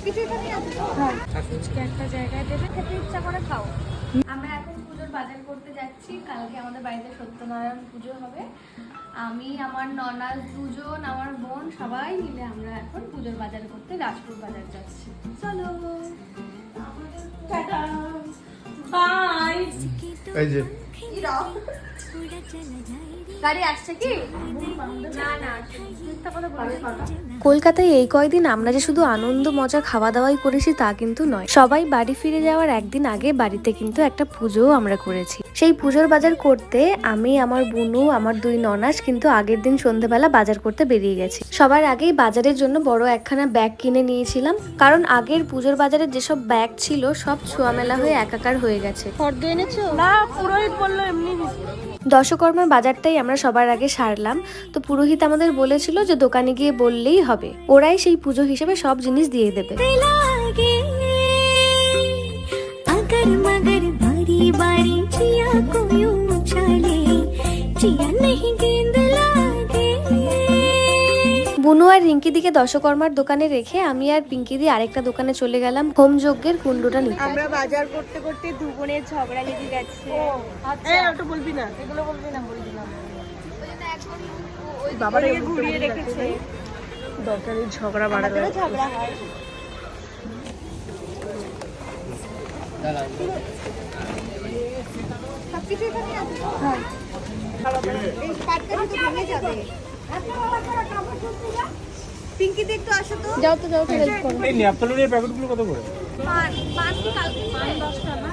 সবকিছু এখানে আছে আজকে একটা জায়গায় দেবে খেতে ইচ্ছা করে খাও। আমরা এখন পুজোর বাজার করতে যাচ্ছি কালকে আমাদের বাড়িতে সত্যনারায়ণ পুজো হবে। আমি আমার ননাস দুজন আমার বোন সবাই মিলে আমরা এখন পুজোর বাজার করতে রাজপুর বাজার যাচ্ছি। চলো। বাই। এই যে গাড়ি আসছে কি? না না মিথ্যা কথা বলিস না। কলকাতায় এই কয়দিন আমরা যে শুধু আনন্দ মজা খাওয়া দাওয়াই করেছি তা কিন্তু নয়। সবাই বাড়ি ফিরে যাওয়ার একদিন আগে বাড়িতে কিন্তু একটা পুজোও আমরা করেছি। সেই পুজোর বাজার করতে আমি আমার বুনু আমার দুই ননাস কিন্তু আগের দিন সন্ধেবেলা বাজার করতে বেরিয়ে গেছি। সবার আগেই বাজারের জন্য বড় একখানা ব্যাগ কিনে নিয়েছিলাম। কারণ আগের পুজোর বাজারে যেসব ব্যাগ ছিল সব ছোঁয়ামেলা হয়ে একাকার হয়ে গেছে। না পুরোহিত বলল এমনি দশকর্মার বাজারটাই আমরা সবার আগে সারলাম। তো পুরোহিত আমাদের বলেছিল যে দোকানে গিয়ে বললেই হবে। ওরাই সেই পুজো হিসেবে সব জিনিস দিয়ে দেবে। বুনু আর রিঙ্কি দিকে দশকর্মার দোকানে রেখে আমি আর পিঙ্কি দি আরেকটা দোকানে চলে গেলাম হোম যজ্ঞের কুণ্ডটা নিতে। আমরা বাজার করতে করতে দু বোনের ঝগড়া লেগে গেছে। আচ্ছা। ওটা বলবি না? এগুলো বলবি না বলে দিলাম বাবার ঘুরিয়ে রেখেছে। দরকারি ঝগড়া আমাদেরও ঝগড়া হয়। সবকিছু এখানে আছে তো? এই পাটটা তো ভেঙে যাবে পিঙ্কি দি একটু আসো তো যাও তো যাও তো করো এই ন্যাপথলিনের প্যাকেটগুলো কত করে পান কি কালকে দশটা না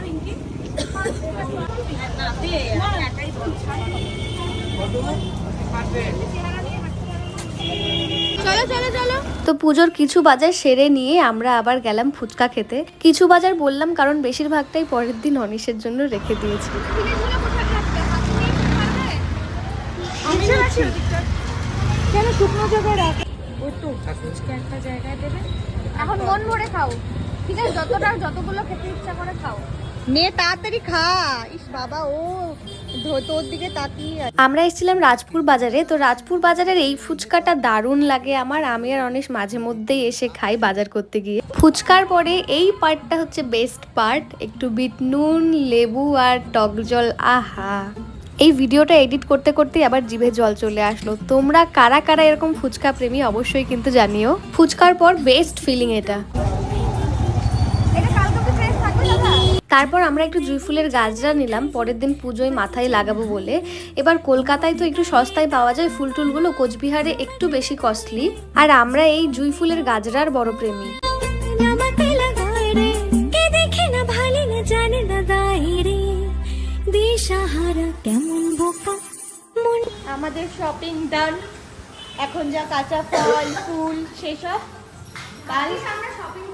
চলো চলো চলো। তো পুজোর কিছু বাজার সেরে নিয়ে আমরা আবার গেলাম ফুচকা খেতে। কিছু বাজার বললাম কারণ বেশিরভাগটাই পরের দিন অনিশের জন্য রেখে দিয়েছি। কেন শুকনো জায়গায় রাখ ওই তো আজকে একটা জায়গায় দেবে এখন মন ভরে খাও। ঠিক আছে যতটা যতগুলো খেতে ইচ্ছা করে খাও। মেয়ে তাড়াতাড়ি খা। ইস বাবা ও। আমরা এসেছিলাম রাজপুর বাজারে, তো রাজপুর বাজারের এই ফুচকাটা দারুণ লাগে আমার। আমি আর অনেক মাঝে মধ্যেই এসে খাই বাজার করতে গিয়ে। ফুচকার পরে এই পার্টটা হচ্ছে বেস্ট পার্ট একটু বিট নুন, লেবু আর টক জল, আহা। এই ভিডিওটা এডিট করতে করতেই আবার জিভে জল চলে আসলো। তোমরা কারা কারা এরকম ফুচকা প্রেমী অবশ্যই কিন্তু জানিও। ফুচকার পর বেস্ট ফিলিং এটা। তারপর আমরা একটু জুঁই ফুলের গাছরা নিলাম, পরের দিন পুজোয় মাথায় লাগাবো বলে। এবার কলকাতায় তো একটু সস্তায় পাওয়া যায় ফুল টুলগুলো, কোচবিহারে একটু বেশি কস্টলি আর আমরা এই জুঁই ফুলের গাজরার বড় প্রেমী। আমাদের শপিং ডান এখন যা কাঁচা ফল, ফুল, সেসব। কাল আমরা শপিং